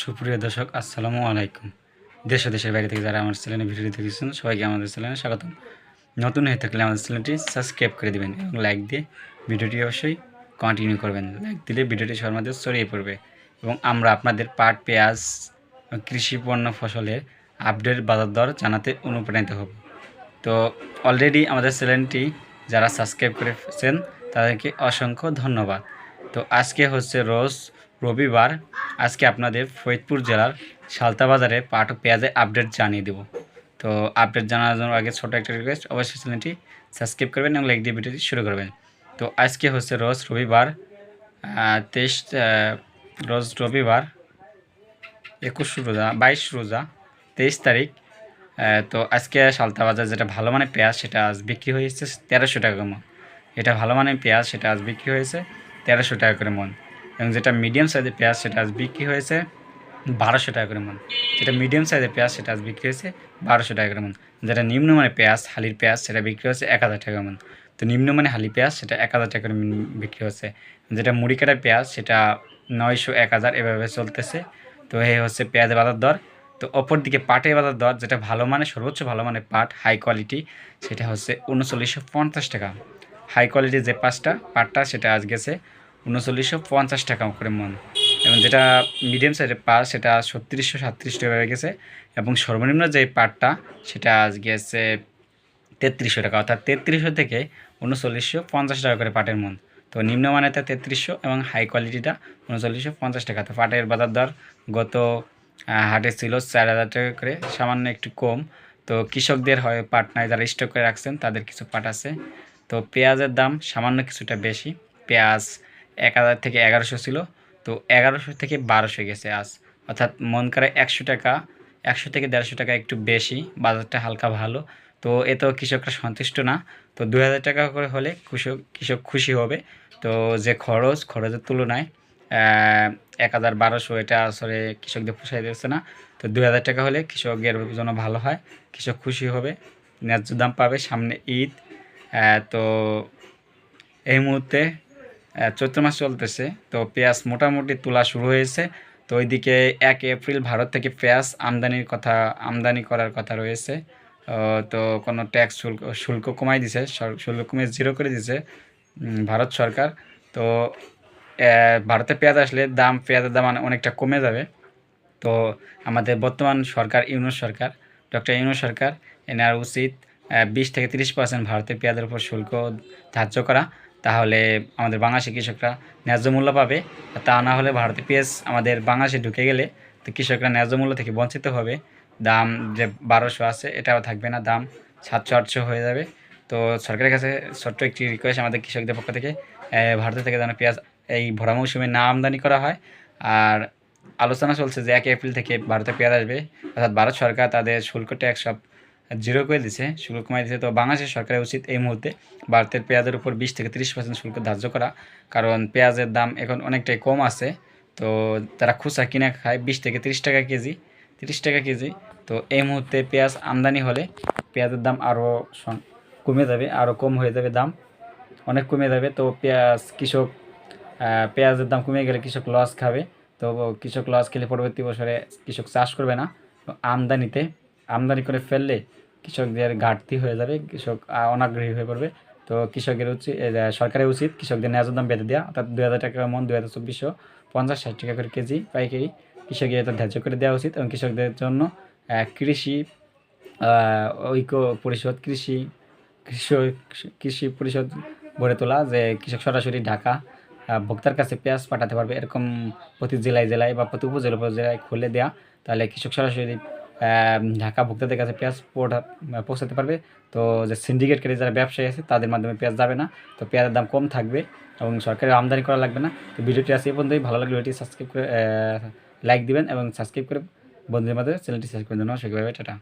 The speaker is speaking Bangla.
সুপ্রিয় দর্শক, আসসালামু আলাইকুম। দেশ দেশের বাইরে থেকে যারা আমার চ্যানেলে ভিডিও দেখেছেন সবাইকে আমাদের চ্যানেলে স্বাগতম। নতুন হয়ে থাকলে আমাদের চ্যানেলটি সাবস্ক্রাইব করে দিবেন এবং লাইক দিয়ে ভিডিওটি অবশ্যই কন্টিনিউ করবেন। লাইক দিলে ভিডিওটি সবার মধ্যে ছড়িয়ে পড়বে এবং আমরা আপনাদের পাট, পেঁয়াজ কৃষি পণ্য ফসলের আপডেট বাজার দর জানাতে অনুপ্রাণিত হব। তো অলরেডি আমাদের চ্যানেলটি যারা সাবস্ক্রাইব করেছেন, তাদেরকে অসংখ্য ধন্যবাদ। তো আজকে হচ্ছে রোজ রবিবার আজকে আপনাদের ফরিদপুর জেলার সালতা বাজারে পাট ও পেঁয়াজের আপডেট জানিয়ে দেব। তো আপডেট জানার জন্য আগে ছোটো একটা রিকোয়েস্ট অবশ্যই চ্যানেলটি সাবস্ক্রাইব করবেন এবং লাইক দিয়ে ভিডিওটি শুরু করবেন। তো আজকে হচ্ছে রোজ রবিবার তেইশ রোজ রবিবার, একুশ রোজা, বাইশ রোজা, তেইশ তারিখ তো আজকে সালতা বাজার যেটা ভালো মানের পেঁয়াজ সেটা আজ বিক্রি হয়েছে তেরোশো টাকা মন। এটা ভালো মানের পেঁয়াজ সেটা আজ বিক্রি হয়েছে তেরোশো টাকা করে মন। এবং যেটা মিডিয়াম সাইজের পেঁয়াজ, সেটা আজ বিক্রি হয়েছে বারোশো টাকা করে মন যেটা মিডিয়াম সাইজের পেঁয়াজ, সেটা আজ বিক্রি হয়েছে বারোশো টাকা করে মন যেটা নিম্নমানের পেঁয়াজ, হালির পেঁয়াজ, সেটা বিক্রি হচ্ছে এক হাজার টাকা মন তো নিম্নমানের হালি পেঁয়াজ, সেটা এক হাজার টাকা করে বিক্রি হচ্ছে। যেটা মুড়ি কাটা পেঁয়াজ, সেটা নয়শো এক হাজার এভাবে চলতেছে। তো এই হচ্ছে পেঁয়াজের বাজার দর। তো অপর দিকে পাটের বাজার দর, যেটা ভালো মানে সর্বোচ্চ ভালো মানের পাট হাই কোয়ালিটি সেটা হচ্ছে উনচল্লিশশো পঞ্চাশ টাকা। হাই কোয়ালিটির যে পাঁচটা পাটটা সেটা আজ গেছে উনচল্লিশশো পঞ্চাশ টাকা করে মন। এবং যেটা মিডিয়াম সাইজের পাট সেটা ছত্রিশশো সাতত্রিশ টাকা হয়ে গেছে। এবং সর্বনিম্ন যে পাটটা সেটা আজ গেছে তেত্রিশশো টাকা। অর্থাৎ তেত্রিশশো থেকে উনচল্লিশশো পঞ্চাশ টাকা করে পাটের মন। তো নিম্নমানেরটা তেত্রিশশো এবং হাই কোয়ালিটিটা উনচল্লিশশো পঞ্চাশ টাকা। তো পাটের বাজার দর গত হাটে ছিল চার হাজার টাকা করে, সামান্য একটু কম। তো কৃষকদের হয় পাট নাই, যারা স্টক করে রাখছেন, তাদের কিছু পাট আছে। তো পেঁয়াজের দাম সামান্য কিছুটা বেশি। পেঁয়াজ এক হাজার থেকে এগারোশো ছিল। তো এগারোশো থেকে বারোশো গেছে আজ। অর্থাৎ মন করে একশো টাকা, একশো থেকে দেড়শো টাকা একটু বেশি, বাজারটা হালকা ভালো। তো এতেও কৃষকরা সন্তুষ্ট না। তো দু হাজার টাকা করে হলে কৃষক কৃষক খুশি হবে। তো যে খরচ, খরচের তুলনায় এক হাজার বারোশো এটা আসলে কৃষকদের পোষাই দিচ্ছে না। তো দু হাজার টাকা হলে কৃষকের জন্য ভালো হয়। কৃষক খুশি হবে, ন্যায্য দাম পাবে সামনে ঈদ। তো এই মুহূর্তে চৈত্র মাস চলতেছে। তো পেঁয়াজ মোটামুটি তোলা শুরু হয়েছে। তো ওইদিকে এক এপ্রিল ভারত থেকে পেঁয়াজ আমদানির কথা, আমদানি করার কথা রয়েছে। তো কোনো ট্যাক্স শুল্ক শুল্ক কমাই দিছে শুল্ক কমিয়ে জিরো করে দিছে ভারত সরকার। তো ভারতে পেঁয়াজ আসলে দাম, পেঁয়াজের দাম অনেকটা কমে যাবে। তো আমাদের বর্তমান সরকার ইউনুস সরকার, ডক্টর ইউনুস সরকার, এনার উচিত বিশ থেকে তিরিশ পার্সেন্ট ভারতের পেঁয়াজের উপর শুল্ক ধার্য করা। তাহলে আমাদের বাংলাদেশি কৃষকরা ন্যায্য মূল্য পাবে। তা না হলে ভারতে পেঁয়াজ আমাদের বাংলাদেশে ঢুকে গেলে তো কৃষকরা ন্যায্য মূল্য থেকে বঞ্চিত হবে। দাম যে বারোশো আছে, এটাও থাকবে না, দাম সাতশো, আটশো হয়ে যাবে। তো সরকারের কাছে ছোট্ট একটি রিকোয়েস্ট আমাদের কৃষকদের পক্ষ থেকে ভারত থেকে যেন পেঁয়াজ এই ভরা মৌসুমে না আমদানি করা হয়। আর আলোচনা চলছে যে এক এপ্রিল থেকে ভারতে পেঁয়াজ আসবে। অর্থাৎ ভারত সরকার তাদের শুল্ক ট্যাক্স সব জিরো করে দিছে, শুল্ক কমাই দিছে। তো বাংলাদেশের সরকারের উচিত এই মুহূর্তে ভারতের পেঁয়াজের উপর বিশ থেকে তিরিশ পার্সেন্ট শুল্ক ধার্য করা। কারণ পেঁয়াজের দাম এখন অনেকটাই কম আছে। তো তারা খুচরা কিনে খায় বিশ থেকে তিরিশ টাকা কেজি, তিরিশ টাকা কেজি। তো এই মুহূর্তে পেঁয়াজ আমদানি হলে পেঁয়াজের দাম আরও কমে যাবে আরও কম হয়ে যাবে দাম। অনেক কমে যাবে। তো পেঁয়াজ কৃষক পেঁয়াজের দাম কমে গেলে কৃষক লস খাবে। তো কৃষক লস খেলে পরবর্তী বছরে কৃষক চাষ করবে না। আমদানিতে আমদানি করে ফেললে কৃষকদের ঘাটতি হয়ে যাবে, কৃষক অনাগ্রহী হয়ে পড়বে। তো কৃষকের উচিত সরকারের উচিত কৃষকদের ন্যায্য দাম বেঁধে দেওয়া। অর্থাৎ দুই হাজার টাকা মন, দুই হাজার চব্বিশশো পঞ্চাশ ষাট টাকা করে কেজি পাইকারি কৃষকের এটা ধার্য করে দেওয়া উচিত এবং কৃষকদের জন্য কৃষি ঐক্য পরিষদ, কৃষি, কৃষক, কৃষি পরিষদ গড়ে তোলা, যে কৃষক সরাসরি ঢাকা ভোক্তার কাছে পেঁয়াজ পাঠাতে পারবে, এরকম প্রতি জেলায় জেলায় বা প্রতি উপজেলা উপজেলায় খুলে দেওয়া তাহলে কৃষক সরাসরি ঢাকা ভোক্তাদের কাছে পেঁয়াজ পৌঁছা- পৌঁছাতে পারবে। তো যে সিন্ডিকেট কেটে যারা ব্যবসায়ী আছে, তাদের মাধ্যমে পেঁয়াজ যাবে না। তো পেঁয়াজের দাম কম থাকবে এবং সরকারের আমদানি করা লাগবে না। তো ভিডিওটি আসে পর্যন্তই। ভালো লাগলে ভিডিওটি সাবস্ক্রাইব করে লাইক দিবেন এবং সাবস্ক্রাইব করে বন্ধুদের মাধ্যমে চ্যানেলটি সাবস্ক্রাইব করে দেবেন। সেভাবে টাটা।